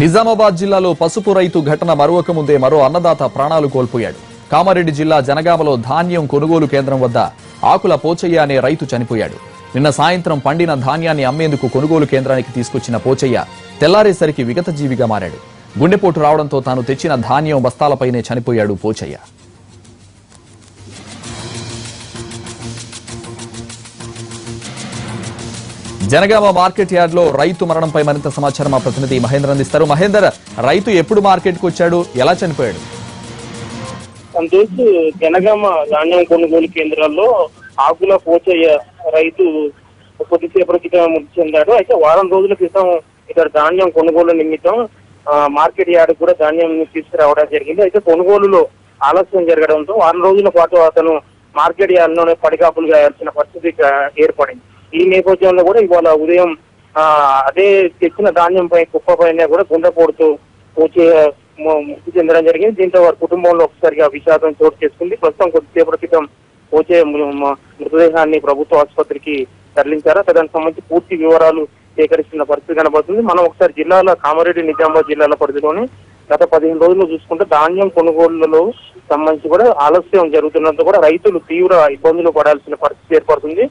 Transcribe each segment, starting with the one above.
నిజామాబాద్ జిల్లాలో పసుపు రైతు ఘటన మరొక ముందే మరో అన్నదాత ప్రాణాలు కోల్పోయాడు. కామారెడ్డి జిల్లా జనగామలో ధాన్యం కొనుగోలు కేంద్రం వద్ద ఆకుల పోచయ్య అనే రైతు చనిపోయాడు. నిన్న సాయంత్రం పండిన ధాన్యాన్ని అమ్మేందుకు కొనుగోలు కేంద్రానికి తీసుకొచ్చిన పోచయ్య తెల్లారేసరికి విగత జీవిగా మారాడు. గుండెపోటు రావడంతో తాను తెచ్చిన ధాన్యం బస్తాలపైనే చనిపోయాడు పోచయ్య. జనగామ మార్కెట్ యార్డ్లో రైతు మరణంపై మరింత సమాచారం మా ప్రతినిధి మహేందర్ అందిస్తారు. మహేందర్ రైతు ఎప్పుడు మార్కెట్కు వచ్చాడు? ఎలా చనిపోయాడు? సంతోష్ జనగామ ధాన్యం కొనుగోలు కేంద్రాల్లో ఆకుల పోచయ్య రైతు కొద్దిసేపటి క్రితం మృతి చెందాడు. అయితే వారం రోజుల క్రితం ఇక్కడ ధాన్యం కొనుగోలు నిమిత్తం మార్కెట్ యార్డ్ కూడా ధాన్యం తీసుకురావడం జరిగింది. అయితే కొనుగోలులో ఆలస్యం జరగడంతో వారం రోజుల పాటు అతను మార్కెట్ యార్డ్లోనే పడికాపులు పరిస్థితి ఏర్పడింది. ఈ నేపథ్యంలో కూడా ఇవాళ ఉదయం అదే తెచ్చిన ధాన్యం పై కుప్ప పైన కూడా గుండెపోటుతో వచ్చే మ- మృతి చెందడం జరిగింది. దీంతో వారి కుటుంబంలో ఒకసారిగా విషాదం చోటు చేసుకుంది. ప్రస్తుతం కొద్దిసేపటి క్రితం వచ్చే మృతదేహాన్ని ప్రభుత్వ ఆసుపత్రికి తరలించారు. దానికి సంబంధించి పూర్తి వివరాలు సేకరిస్తున్న పరిస్థితి కనబడుతుంది. మనం ఒకసారి జిల్లాల కామారెడ్డి నిజామాబాద్ జిల్లాల పరిధిలోని గత పదిహేను రోజులు చూసుకుంటే ధాన్యం కొనుగోళ్ళలో సంబంధించి కూడా ఆలస్యం జరుగుతున్నందుకు కూడా రైతులు తీవ్ర ఇబ్బందులు పడాల్సిన పరిస్థితి ఏర్పడుతుంది.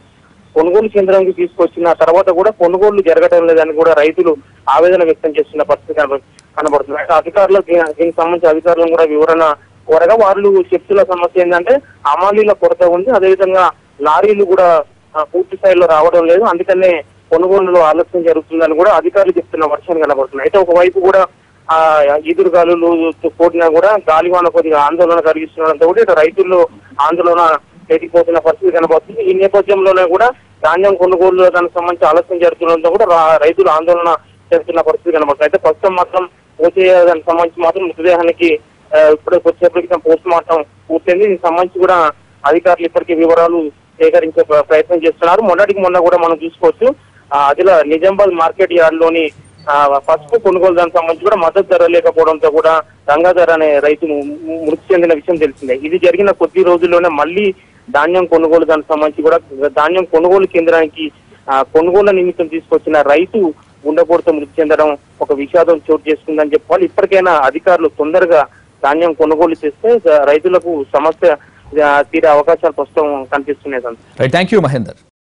కొనుగోలు కేంద్రానికి తీసుకొచ్చిన తర్వాత కూడా కొనుగోళ్ళు జరగడం లేదని కూడా రైతులు ఆవేదన వ్యక్తం చేస్తున్న పరిస్థితి కనబడుతుంది. అయితే అధికారులు దీనికి సంబంధించి అధికారులను కూడా వివరణ కోరగా వాళ్ళు చెప్తున్న సమస్య ఏంటంటే అమాలీల కొరత ఉంది. అదేవిధంగా లారీలు కూడా పూర్తి స్థాయిలో రావడం లేదు. అందుకనే కొనుగోలులో ఆలస్యం జరుగుతుందని కూడా అధికారులు చెప్తున్న వర్షం కనబడుతుంది అయితే ఒకవైపు కూడా ఆ ఎదురుగాలులు కూడినా కూడా గాలివాన కొద్దిగా ఆందోళన కలిగిస్తుండడంతో కూడా ఇటు రైతుల్లో ఆందోళన పెరిగిపోతున్న పరిస్థితి కనబడుతుంది. ఈ నేపథ్యంలోనే కూడా ధాన్యం కొనుగోలు దానికి సంబంధించి ఆలస్యం జరుగుతుండడంతో కూడా రైతులు ఆందోళన చేస్తున్న పరిస్థితి కనబడుతుంది. అయితే ప్రస్తుతం మాత్రం పోతే దానికి సంబంధించి మాత్రం మృతదేహానికి ఇప్పుడే కొద్దిసేపటి క్రితం పోస్ట్ మార్టం పూర్తయింది. దీనికి సంబంధించి కూడా అధికారులు ఇప్పటికీ వివరాలు సేకరించే ప్రయత్నం చేస్తున్నారు. మొన్నటికి మొన్న కూడా మనం చూసుకోవచ్చు. అదిలా నిజామాబాద్ మార్కెట్ యార్డ్లోని ఆ, పసుపు కొనుగోలు దానికి సంబంధించి కూడా మద్దతు ధర లేకపోవడంతో కూడా గంగాధర్ అనే రైతు మృతి చెందిన విషయం తెలిసిందే. ఇది జరిగిన కొద్ది రోజుల్లోనే మళ్ళీ ధాన్యం కొనుగోలు దానికి సంబంధించి కూడా ధాన్యం కొనుగోలు కేంద్రానికి ఆ, కొనుగోలు నిమిత్తం తీసుకొచ్చిన రైతు గుండెపోటుతో మృతి చెందడం ఒక విషాదం చోటు చేసుకుందని చెప్పాలి. ఇప్పటికైనా అధికారులు తొందరగా ధాన్యం కొనుగోలు చేస్తే రైతులకు సమస్య తీరే అవకాశాలు ప్రస్తుతం కనిపిస్తున్నాయి థ్యాంక్ యూ మహేందర్.